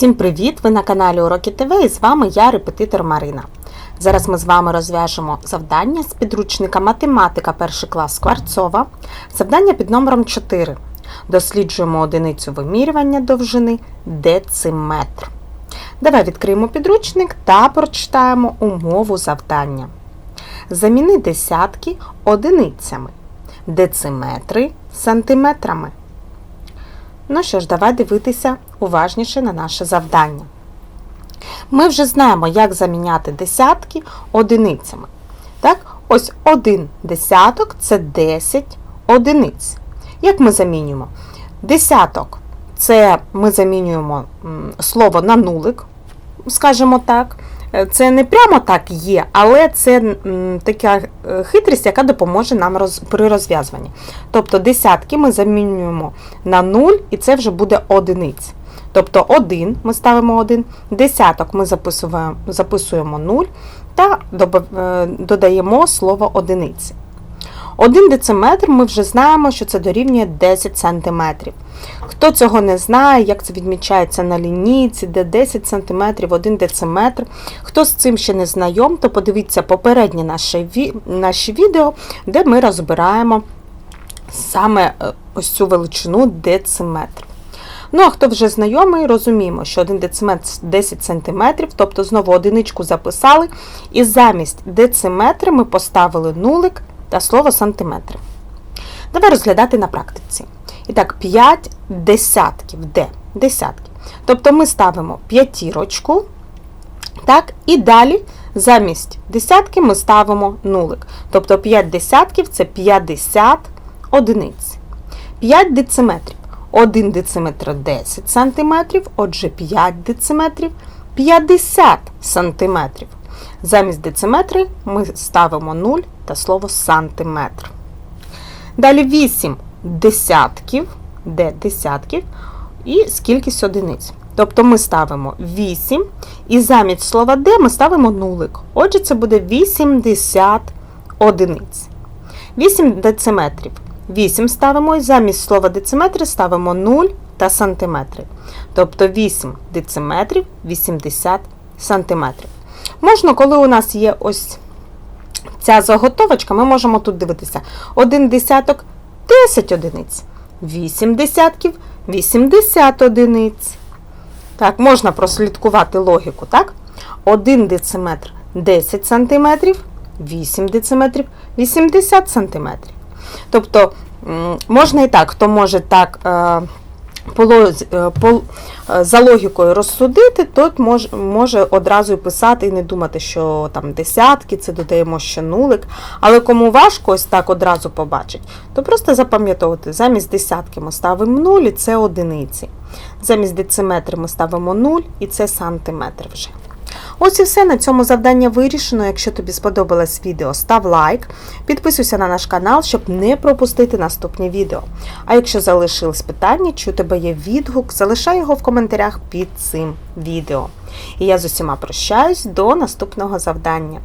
Всім привіт! Ви на каналі Уроки ТВ і з вами я, репетитор Марина. Зараз ми з вами розв'яжемо завдання з підручника Математика 1 клас Скварцова. Завдання під номером 4. Досліджуємо одиницю вимірювання довжини дециметр. Давай відкриємо підручник та прочитаємо умову завдання. Заміни десятки одиницями, дециметри сантиметрами. Ну що ж, давай дивитися уважніше на наше завдання. Ми вже знаємо, як заміняти десятки одиницями. Так? Ось один десяток це 10 одиниць. Як ми замінюємо? Десяток це ми замінюємо слово на нулик, скажімо так. Це не прямо так є, але це така е, хитрість, яка допоможе нам роз, при розв'язуванні. Тобто десятки ми замінюємо на 0, і це вже буде одиниць. Тобто 1 ми ставимо 1, десяток ми записуємо, записуємо 0 та е, додаємо слово одиниці. Один дециметр ми вже знаємо, що це дорівнює 10 см. Хто цього не знає, як це відмічається на лінійці, де 10 см, 1 дециметр. Хто з цим ще не знайом, то подивіться попереднє наше ві- наші відео, де ми розбираємо саме е, ось цю величину дециметр. Ну, а хто вже знайомий, розуміємо, що 1 дециметр 10 см, тобто знову одиничку записали, і замість дециметри ми поставили нулик та слово сантиметри. Давай розглядати на практиці. І так, 5 десятків. Де? Десятки. Тобто ми ставимо п'ятірочку, так, і далі замість десятки ми ставимо нулик. Тобто 5 десятків це 50 одиниць. 5 дециметрів. 1 дециметр 10 см, отже 5 дециметрів 50 см. Замість дециметри ми ставимо 0 та слово сантиметр. Далі 8 десятків, де десятків, і з кількість одиниць. Тобто ми ставимо 8, і замість слова де ми ставимо нулик. Отже, це буде 80 одиниць. 8 дециметрів. 8 ставимо і замість слова дециметри ставимо 0 та сантиметри. Тобто 8 дециметрів 80 сантиметрів. Можна, коли у нас є ось ця заготовочка, ми можемо тут дивитися. 1 десяток 10 одиниць. 8 десятків 80 одиниць. Так, можна прослідкувати логіку, так? 1 дециметр 10 сантиметрів, 8 дециметрів 80 сантиметрів. Тобто можна і так, хто може так е, е, е, за логікою розсудити, тот мож, може одразу і писати і не думати, що там десятки, це додаємо ще нулик. Але кому важко ось так одразу побачить, то просто запам'ятовувати, замість десятки ми ставимо 0 і це одиниці. Замість дециметри ми ставимо 0 і це сантиметр вже. Ось і все на цьому завдання вирішено. Якщо тобі сподобалось відео, став лайк, підписуйся на наш канал, щоб не пропустити наступні відео. А якщо залишились питання, чи у тебе є відгук, залишай його в коментарях під цим відео. І я з усіма прощаюсь до наступного завдання.